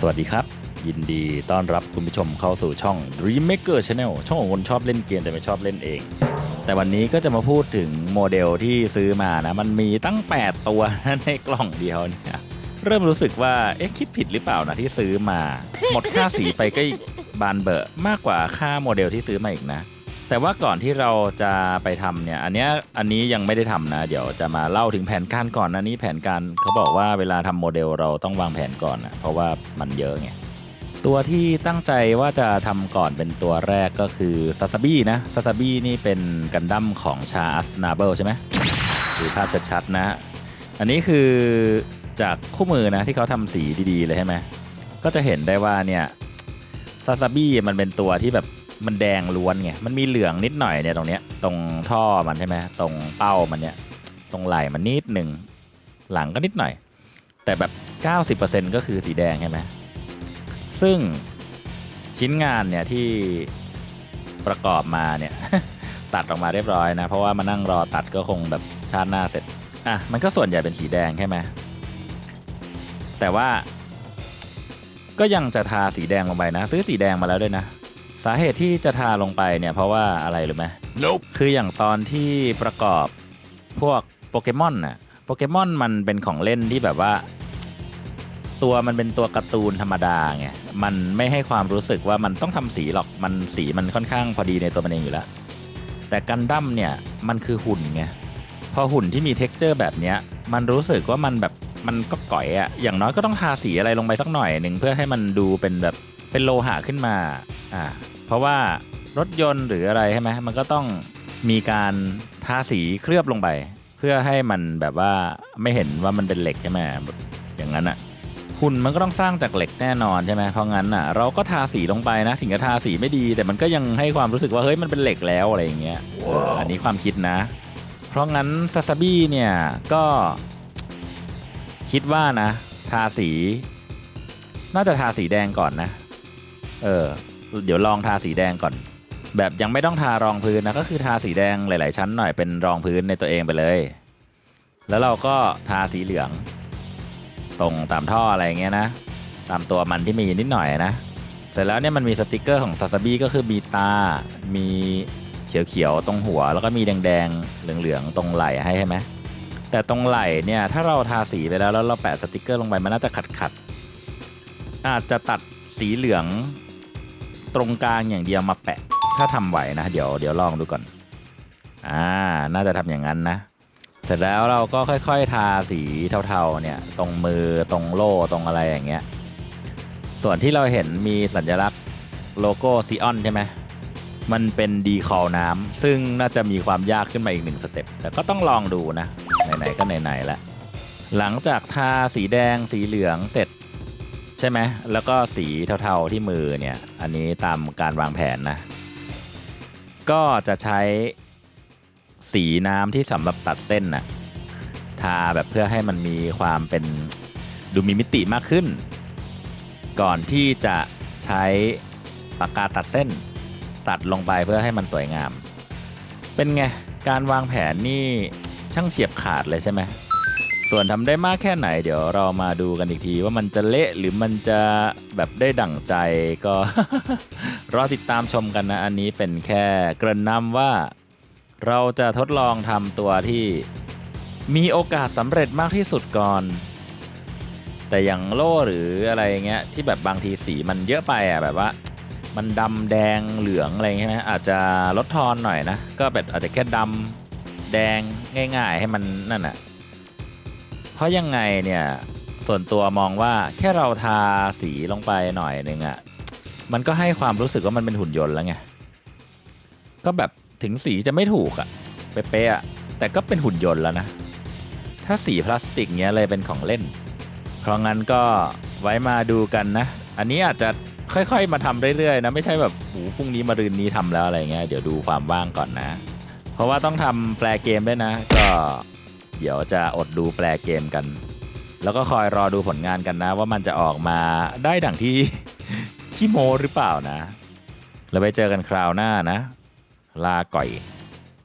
สวัสดีครับ ยินดีต้อนรับคุณผู้ชมเข้าสู่ช่อง Dream Maker Channel ช่องของคนชอบเล่นเกมแต่ไม่ชอบเล่นเอง แต่วันนี้ก็จะมาพูดถึงโมเดลที่ซื้อมานะ มันมีตั้ง 8 ตัวในกล่องเดียวเนี่ยเริ่มรู้สึกว่า เอ๊ะคิดผิดหรือเปล่านะที่ซื้อมา หมดค่าสีไปก็บานเบอะมากกว่าค่าโมเดลที่ซื้อมาอีกนะ แต่ว่าก่อนที่เราจะไปทำเนี่ยอันเนี้ยอันนี้ยังไม่ได้ทำนะ เดี๋ยวจะมาเล่าถึงแผนการก่อนนะนี่แผนการเขาบอกว่าเวลาทำโมเดลเราต้องวางแผนก่อนนะเพราะว่ามันเยอะไงตัวที่ตั้งใจว่าจะทำก่อนเป็นตัวแรกก็คือซาซาบี้นะซาซาบี้นี่เป็นกันดั้มของชาอัสนาเบิลใช่ไหมดูภาพชัดๆนะ อันนี้คือจากคู่มือนะที่เขาทำสีดีๆเลยใช่ไหมก็จะเห็นได้ว่าเนี่ยซาซาบี้มันเป็นตัวที่แบบ มันแดงล้วนไง มันมีเหลืองนิดหน่อยเนี่ยตรงเนี้ย ตรงท่อมันใช่ไหมตรงเป้ามันเนี่ย ตรงไหล่มันนิดหนึ่ง หลังก็นิดหน่อย แต่แบบ 90%ก็คือสีแดงใช่ไหมซึ่งชิ้นงานเนี่ยที่ประกอบมาเนี่ย ตัดออกมาเรียบร้อยนะ เพราะว่ามานั่งรอตัดก็คงแบบชาติหน้าเสร็จ อะ มันก็ส่วนใหญ่เป็นสีแดงใช่ไหมแต่ว่าก็ยังจะทาสีแดงลงไปนะ ซื้อสีแดงมาแล้วด้วยนะ สาเหตุที่จะทาลงไปเนี่ยเพราะว่าอะไรหรือไหม Nope. คืออย่างตอนที่ประกอบพวกโปเกมอนน่ะโปเกมอนมันเป็นของเล่นที่แบบว่า ตัวมันเป็นตัวการ์ตูนธรรมดาไงมันไม่ให้ความรู้สึกว่ามันต้องทำสีหรอกมันสีมันค่อนข้างพอดีในตัวมันเองอยู่แล้ว แต่กันดั้มเนี่ยมันคือหุ่นไงพอหุ่นที่มีเท็กเจอร์แบบเนี้ยมันรู้สึกว่ามันแบบมันก็ก่อยอะอย่างน้อยก็ต้องทาสีอะไรลงไปสักหน่อยหนึ่งเพื่อให้มันดูเป็นแบบเป็นโลหะขึ้นมา อ่าเพราะว่ารถยนต์หรืออะไรใช่ไหมมันก็ต้องมีการทาสีเคลือบลงไป เพื่อให้มันแบบว่าไม่เห็นว่ามันเป็นเหล็กใช่ไหมอย่างนั้นอะหุ่นมันก็ต้องสร้างจากเหล็กแน่นอนใช่ไหมเพราะงั้นอะเราก็ทาสีลงไปนะ ถึงจะทาสีไม่ดี แต่มันก็ยังให้ความรู้สึกว่าเฮ้ยมันเป็นเหล็กแล้วอะไรอย่างเงี้ยเอออันนี้ความคิดนะ เพราะงั้นซาซาบี้เนี่ยก็คิดว่านะ ทาสี น่าจะทาสีแดงก่อนนะ เออ เดี๋ยวลองทาสีแดงก่อน แบบยังไม่ต้องทารองพื้นนะก็คือทาสีแดงหลาย ๆ ชั้นหน่อยเป็นรองพื้นในตัวเองไปเลย แล้วเราก็ทาสีเหลือง ตรงตามท่ออะไรเงี้ยนะ ตามตัวมันที่มีนิดหน่อยนะเสร็จแล้วเนี่ยมันมีสติกเกอร์ของซาซาบิก็คือมีตา มีเขียวๆตรงหัว แล้วก็มีแดงๆเหลืองๆตรงไหล่ให้ใช่ไหมแต่ตรงไหล่เนี่ยถ้าเราทาสีไปแล้วแล้วเราแปะสติกเกอร์ลงไปมันน่าจะขัดๆอาจจะตัดสีเหลือง ตรงกลางอย่างเดียวมาแปะ ถ้าทำไหวนะ เดี๋ยวเดี๋ยวลองดูก่อน อ่า น่าจะทำอย่างนั้นนะ เสร็จแล้วเราก็ค่อยๆ ทาสีเทาๆ เนี่ย ตรงมือตรงโล่ตรงอะไรอย่างเงี้ย ส่วนที่เราเห็นมีสัญลักษณ์โลโก้ซีออนใช่ไหมมันเป็นดีคอลน้ำซึ่งน่าจะมีความยากขึ้นมาอีกหนึ่งสเต็ปแต่ก็ต้องลองดูนะ ไหนๆ ก็ไหนๆล้วหลังจากทาสีแดงสีเหลืองเสร็จ ใช่ไหมแล้วก็สีเทาๆที่มือเนี่ย อันนี้ตามการวางแผนนะ ก็จะใช้สีน้ำที่สำหรับตัดเส้นน่ะทาแบบเพื่อให้มันมีความเป็นดูมีมิติมากขึ้น ก่อนที่จะใช้ปากกาตัดเส้น ตัดลงไปเพื่อให้มันสวยงาม เป็นไง การวางแผนนี่ช่างเฉียบขาดเลยใช่ไหม ส่วนทำได้มากแค่ไหน เดี๋ยวเรามาดูกันอีกที ว่ามันจะเละหรือมันจะแบบได้ดั่งใจก็รอติดตามชมกันนะ อันนี้เป็นแค่เกริ่นนำว่า เราจะทดลองทำตัวที่มีโอกาสสำเร็จมากที่สุดก่อน แต่อย่างโล่หรืออะไรเงี้ยที่แบบบางทีสีมันเยอะไปอะแบบว่ามันดำแดงเหลืองอะไรเงี้ยอาจจะลดทอนหน่อยนะ ก็แบบอาจจะแค่ดำแดงง่าย ๆ ให้มันนั่นอะ เพราะยังไงเนี่ยส่วนตัวมองว่าแค่เราทาสีลงไปหน่อยหนึ่งอะมันก็ให้ความรู้สึกว่ามันเป็นหุ่นยนต์แล้วไงก็แบบถึงสีจะไม่ถูกอะเป๊ะๆอะแต่ก็เป็นหุ่นยนต์แล้วนะ ถ้าสีพลาสติกเนี้ยเลยเป็นของเล่น เพราะงั้นก็ไว้มาดูกันนะ อันนี้อาจจะค่อยๆ มาทำเรื่อยๆนะไม่ใช่แบบหูพรุ่งนี้มารืนนี้ทำแล้วอะไรเงี้ยเดี๋ยวดูความว่างก่อนนะ เพราะว่าต้องทำแปลเกมด้วยนะ ก็ เดี๋ยวจะอดดูแปลเกมกัน แล้วก็คอยรอดูผลงานกันนะ ว่ามันจะออกมาได้ดังที่ขี้โมหรือเปล่านะ แล้วไปเจอกันคราวหน้านะ ลาก่อย